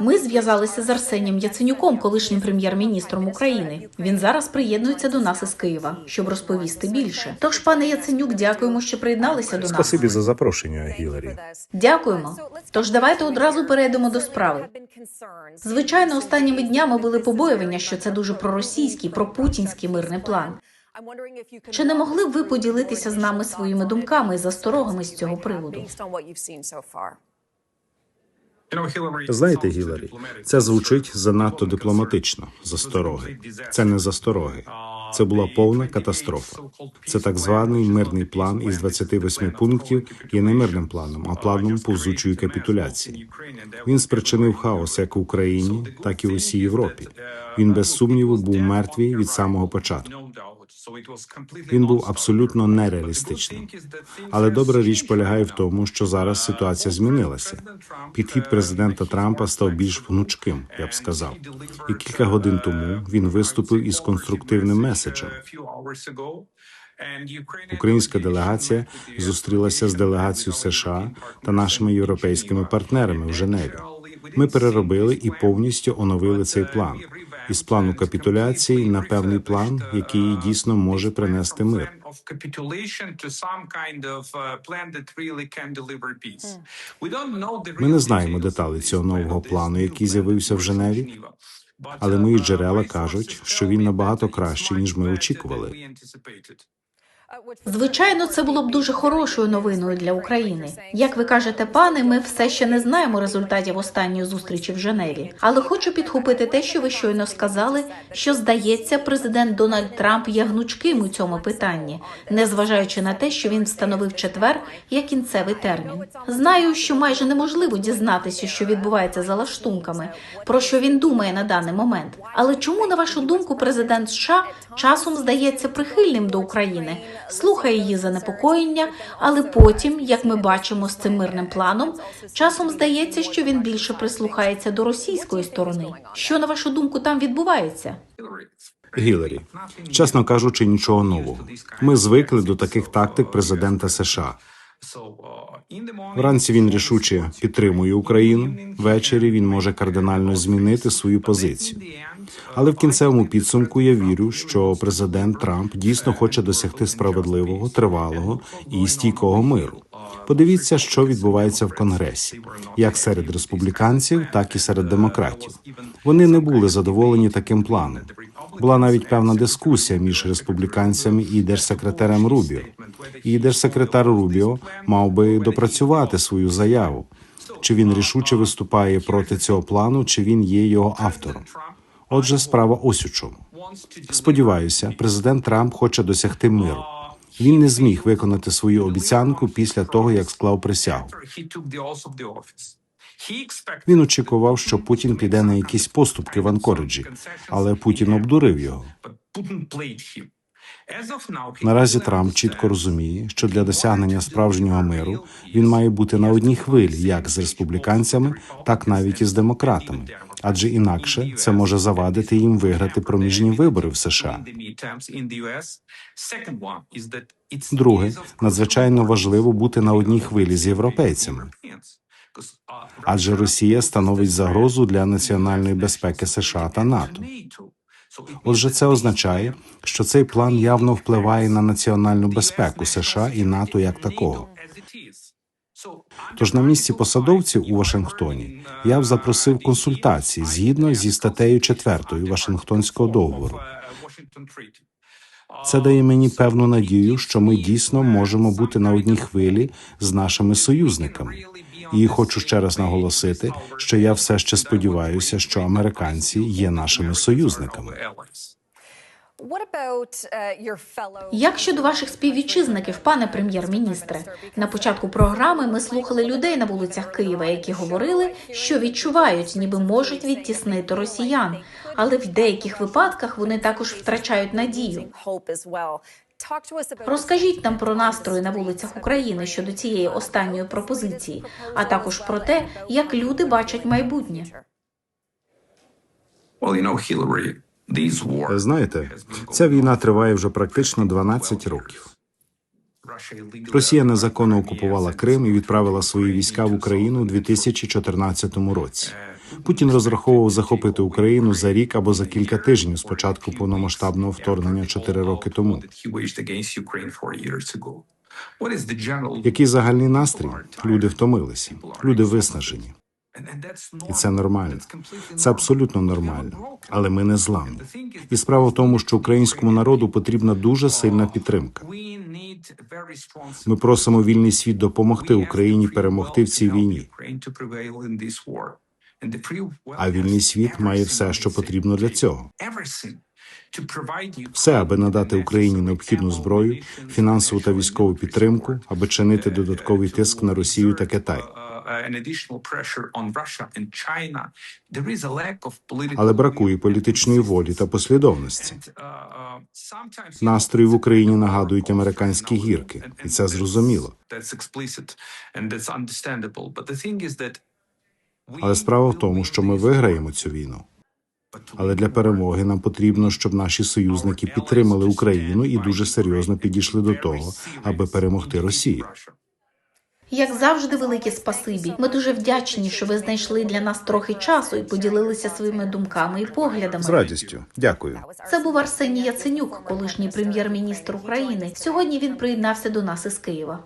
Ми зв'язалися з Арсенієм Яценюком, колишнім прем'єр-міністром України. Він зараз приєднується до нас із Києва, щоб розповісти більше. Тож, пане Яценюк, дякуємо, що приєдналися до нас. Спасибі за запрошення, Гіларі. Дякуємо. Тож давайте одразу перейдемо до справи. Звичайно, останніми днями були побоювання, що це дуже проросійський, пропутінський мирний план. Чи не могли б ви поділитися з нами своїми думками і засторогами з цього приводу? Знаєте, Гіларі, це звучить занадто дипломатично. Застороги. Це не застороги. Це була повна катастрофа. Це так званий мирний план із 28 пунктів є не мирним планом, а планом повзучої капітуляції. Він спричинив хаос як в Україні, так і в усій Європі. Він без сумніву був мертвий від самого початку. Він був абсолютно нереалістичним. Але добра річ полягає в тому, що зараз ситуація змінилася. Підхід президента Трампа став більш гнучким, я б сказав. І кілька годин тому він виступив із конструктивним меседжем. Українська делегація зустрілася з делегацією США та нашими європейськими партнерами в Женеві. Ми переробили і повністю оновили цей план із плану капітуляції на певний план, який дійсно може принести мир. Ми не знаємо деталі цього нового плану, який з'явився в Женеві. Але мої джерела кажуть, що він набагато кращий, ніж ми очікували. Звичайно, це було б дуже хорошою новиною для України. Як ви кажете, пане, ми все ще не знаємо результатів останньої зустрічі в Женеві. Але хочу підхопити те, що ви щойно сказали, що здається, президент Дональд Трамп є гнучким у цьому питанні, незважаючи на те, що він встановив четвер як кінцевий термін. Знаю, що майже неможливо дізнатися, що відбувається за лаштунками, про що він думає на даний момент. Але чому, на вашу думку, президент США часом здається прихильним до України? Слухає її занепокоєння, але потім, як ми бачимо з цим мирним планом, часом здається, що він більше прислухається до російської сторони. Що на вашу думку там відбувається? Гіларі, чесно кажучи, нічого нового. Ми звикли до таких тактик президента США. Вранці він рішуче підтримує Україну. Ввечері він може кардинально змінити свою позицію. Але в кінцевому підсумку я вірю, що президент Трамп дійсно хоче досягти справедливого, тривалого і стійкого миру. Подивіться, що відбувається в Конгресі, як серед республіканців, так і серед демократів. Вони не були задоволені таким планом. Була навіть певна дискусія між республіканцями і держсекретарем Рубіо. І держсекретар Рубіо мав би допрацювати свою заяву. Чи він рішуче виступає проти цього плану, чи він є його автором? Отже, справа ось у чому. Сподіваюся, президент Трамп хоче досягти миру. Він не зміг виконати свою обіцянку після того, як склав присягу. Він очікував, що Путін піде на якісь поступки в Анкориджі, але Путін обдурив його. Наразі Трамп чітко розуміє, що для досягнення справжнього миру він має бути на одній хвилі, як з республіканцями, так навіть і з демократами, адже інакше це може завадити їм виграти проміжні вибори в США. Друге, надзвичайно важливо бути на одній хвилі з європейцями, адже Росія становить загрозу для національної безпеки США та НАТО. Отже, це означає, що цей план явно впливає на національну безпеку США і НАТО як такого. Тож на місці посадовців у Вашингтоні я б запросив консультації згідно зі статтею 4 Вашингтонського договору. Це дає мені певну надію, що ми дійсно можемо бути на одній хвилі з нашими союзниками. І хочу ще раз наголосити, що я все ще сподіваюся, що американці є нашими союзниками. Як щодо ваших співвітчизників, пане прем'єр-міністре, на початку програми ми слухали людей на вулицях Києва, які говорили, що відчувають, ніби можуть відтіснити росіян, але в деяких випадках вони також втрачають надію. Розкажіть нам про настрої на вулицях України щодо цієї останньої пропозиції, а також про те, як люди бачать майбутнє. Знаєте, ця війна триває вже практично 12 років. Росія незаконно окупувала Крим і відправила свої війська в Україну у 2014 році. Путін розраховував захопити Україну за рік або за кілька тижнів з початку повномасштабного вторгнення чотири роки тому. Який загальний настрій? Люди втомилися, люди виснажені. І це нормально. Це абсолютно нормально. Але ми не зламні. І справа в тому, що українському народу потрібна дуже сильна підтримка. Ми просимо вільний світ допомогти Україні перемогти в цій війні. А вільний світ має все, що потрібно для цього. Все, аби надати Україні необхідну зброю, фінансову та військову підтримку, аби чинити додатковий тиск на Росію та Китай. Але бракує політичної волі та послідовності. Настрої в Україні нагадують американські гірки, і це зрозуміло. Але справа в тому, що ми виграємо цю війну. Але для перемоги нам потрібно, щоб наші союзники підтримали Україну і дуже серйозно підійшли до того, аби перемогти Росію. Як завжди, велике спасибі. Ми дуже вдячні, що ви знайшли для нас трохи часу і поділилися своїми думками і поглядами. З радістю, дякую. Це був Арсеній Яценюк, колишній прем'єр-міністр України. Сьогодні він приєднався до нас із Києва.